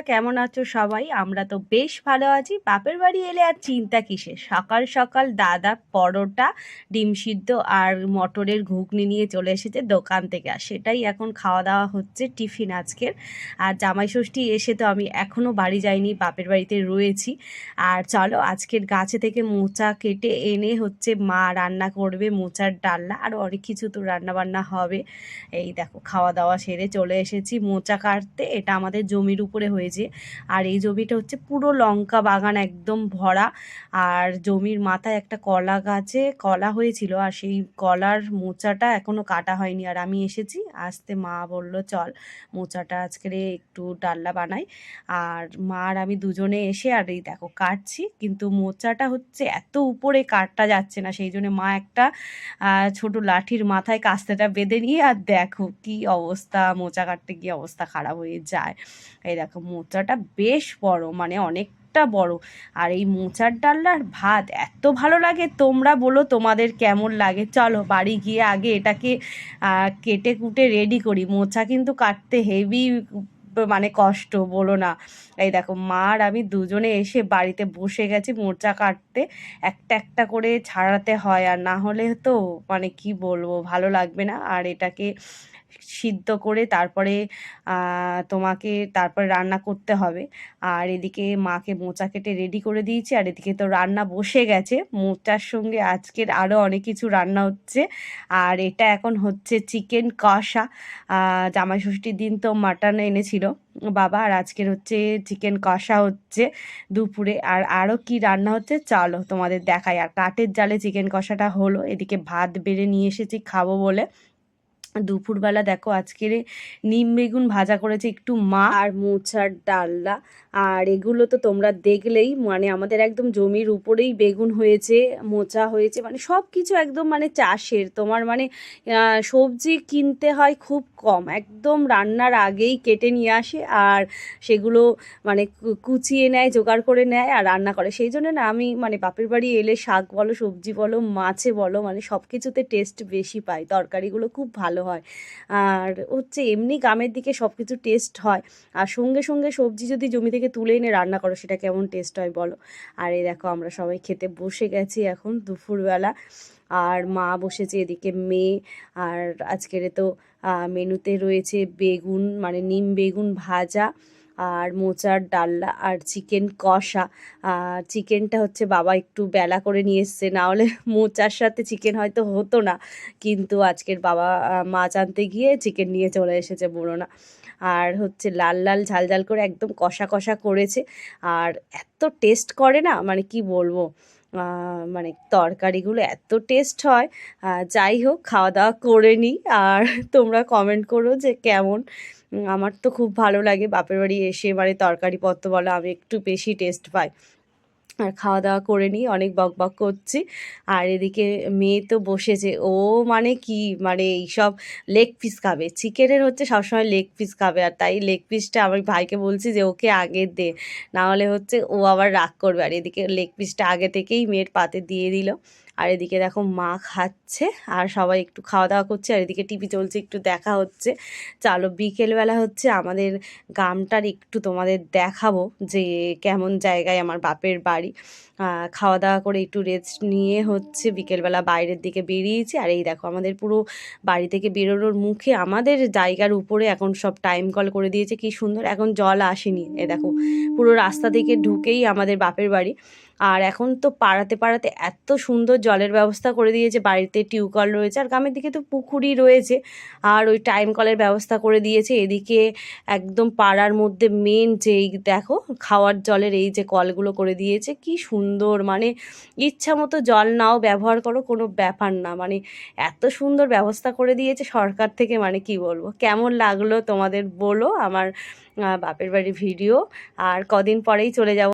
কেমন আছো সবাই? আমরা তো বেশ ভালো আছি। বাপের বাড়ি এলে আর চিন্তা কিসের? সকাল সকাল দাদা পরোটা, ডিম সিদ্ধ আর মটরের ঘুগনি নিয়ে চলে এসেছে দোকান থেকে। আর সেটাই এখন খাওয়া দাওয়া হচ্ছে টিফিন আজকের। আর জামাই ষষ্ঠী এসে তো আমি এখনও বাড়ি যাইনি, বাপের বাড়িতে রয়েছি। আর চলো, আজকের গাছে থেকে মোচা কেটে এনে হচ্ছে মা রান্না করবে মোচার ডালনা। আর অনেক কিছু তো রান্না বান্না হবে। এই দেখো খাওয়া দাওয়া সেরে চলে এসেছি মোচা কাটতে। এটা আমাদের জমির উপরে হয়েছে। আর এই জমিটা হচ্ছে পুরো লঙ্কা বাগান একদম ভরা। আর জমির মাথায় একটা কলা গাছে কলা হয়েছিল আর সেই কলার মোচাটা এখনও কাটা হয়নি। আর আমি এসেছি, আসতে মা বলল, চল, মোচাটা আজকে একটু ডাল্লা বানাই। আর মা আর আমি দুজনে এসে, আর এই দেখো কাটছি, কিন্তু মোচাটা হচ্ছে এত উপরে কাটটা যাচ্ছে না, সেই জন্য মা একটা ছোট লাঠির মাথায় কাস্তেটা বেঁধে নিয়ে, আর দেখো কি অবস্থা, মোচা কাটতে গিয়ে অবস্থা খারাপ হয়ে যায়। এই দেখো মোচাটা বেশ বড় মানে অনেকটা বড়। আর এই মোচার ডালনার ভাত এত ভালো লাগে, তোমরা বলো তোমাদের কেমন লাগে। চলো বাড়ি গিয়ে আগে এটাকে কেটে কুটে রেডি করি। মোচা কিন্তু কাটতে হেভি মানে কষ্ট, বলো না। এই দেখো, মা আর আমি দুজনে এসে বাড়িতে বসে গেছি মোচা কাটতে। একটা একটা করে ছাড়াতে হয়, আর না হলে তো মানে কি বলব, ভালো লাগবে না। আর এটাকে সিদ্ধ করে তারপরে তোমাকে তারপরে রান্না করতে হবে। আর এদিকে মাকে মোচা কেটে রেডি করে দিয়েছি, আর এদিকে তো রান্না বসে গেছে। মোচার সঙ্গে আজকের আরও অনেক কিছু রান্না হচ্ছে। আর এটা এখন হচ্ছে চিকেন কষা। জামাই ষষ্ঠীর দিন তো মাটন এনেছিল বাবা, আর আজকের হচ্ছে চিকেন কষা হচ্ছে দুপুরে। আর আরও কি রান্না হচ্ছে? চলো তোমাদের দেখাই। আর কাঠের জালে চিকেন কষাটা হলো। এদিকে ভাত বেড়ে নিয়ে এসেছি খাব বলে। দুপুরবেলা দেখো আজকের নিম বেগুন ভাজা করেছে একটু মা আর মোচার ডালনা আর এগুলো তো তোমরা দেখলেই মানে আমাদের একদম জমির উপরেই বেগুন হয়েছে, মোচা হয়েছে মানে সব কিছু একদম মানে চাষের। তোমার মানে সবজি কিনতে হয় খুব কম, একদম রান্নার আগেই কেটে নিয়ে আসে আর সেগুলো মানে কুচিয়ে নেয়, জোগাড় করে নেয় আর রান্না করে। সেই জন্য না আমি মানে বাপের বাড়ি এলে শাক বলো, সবজি বলো, মাছে বলো মানে সব কিছুতে টেস্ট বেশি পাই। তরকারিগুলো খুব ভালো হয়। আর হচ্ছে এমনি গ্রামের দিকে সব কিছু টেস্ট হয়। আর সঙ্গে সঙ্গে সবজি যদি জমি থেকে তুলে এনে রান্না করো, সেটা কেমন টেস্ট হয় বলো? আর এই দেখো আমরা সবাই খেতে বসে গেছি এখন দুপুরবেলা। আর মা বসেছে এদিকে মেয়ে। আর আজকের তো মেনুতে রয়েছে বেগুন মানে নিম বেগুন ভাজা। আর মোচার ডাল্লা আর চিকেন কষা। চিকেনটা হচ্ছে বাবা একটু বেলা করে নিয়ে এসছে, না হলে মোচার সাথে চিকেন হয়তো হতো না। কিন্তু আজকের বাবা মাছ আনতে গিয়ে চিকেন নিয়ে চলে এসেছে বলো না আর হচ্ছে লাল লাল, ঝাল ঝাল করে একদম কষা কষা করেছে। আর এত টেস্ট করে না মানে কি বলব মানে তরকারিগুলো এত টেস্ট হয়। যাই হোক, খাওয়া দাওয়া করে নিই। আর তোমরা কমেন্ট করো যে কেমন আমার তো খুব ভালো লাগে। বাপের বাড়ি এসে মানে তরকারিপত্র বলো, আমি একটু বেশি টেস্ট পাই। আর খাওয়া দাওয়া করে নিই, অনেক বক বক করছি। আর এদিকে মেয়ে তো বসেছে, ও মানে কি মানে এইসব লেগ পিস খাবে। চিকেনের হচ্ছে সবসময় লেগ পিস খাবে, আর তাই লেগ পিসটা আমার ভাইকে বলছি যে, ওকে আগে দে। না হলে হচ্ছে ও আবার রাগ করবে। আর এদিকে লেগ পিসটা আগে থেকেই মেয়ের পাতে দিয়ে দিল। আর এদিকে দেখো মা খাচ্ছে আর সবাই একটু খাওয়া দাওয়া করছে আর এদিকে টিভি চলছে, একটু দেখা হচ্ছে। চলো বিকেলবেলা হচ্ছে আমাদের গ্রামটার একটু তোমাদের দেখাবো যে কেমন জায়গায় আমার বাপের বাড়ি। খাওয়া দাওয়া করে একটু রেস্ট নিয়ে হচ্ছে বিকেলবেলা বাইরের দিকে বেরিয়েছি। আর এই দেখো আমাদের পুরো বাড়ি থেকে বেরোনোর মুখে আমাদের জায়গার উপরে এখন সব টাইম কল করে দিয়েছে। কি সুন্দর, এখন জল আসেনি। এ দেখো পুরো রাস্তা থেকে ঢুকেই আমাদের বাপের বাড়ি। আর এখন তো পাড়াতে পাড়াতে এত সুন্দর জলের ব্যবস্থা করে দিয়েছে, বাড়িতে টিউবকল রয়েছে, আর গ্রামের দিকে তো পুকুরই রয়েছে, আর ওই টাইম কলের ব্যবস্থা করে দিয়েছে, এদিকে একদম পাড়ার মধ্যে মেন যে দেখো খাওয়ার জলের এই যে কলগুলো করে দিয়েছে, কি সুন্দর মানে ইচ্ছা মতো জল নাও ব্যবহার করো, কোনো ব্যাপার না মানে এত সুন্দর ব্যবস্থা করে দিয়েছে সরকার থেকে মানে কি বলব, কেমন লাগল তোমাদের বলো আমার বাপের বাড়ির ভিডিও আর কদিন পরেই চলে যাব।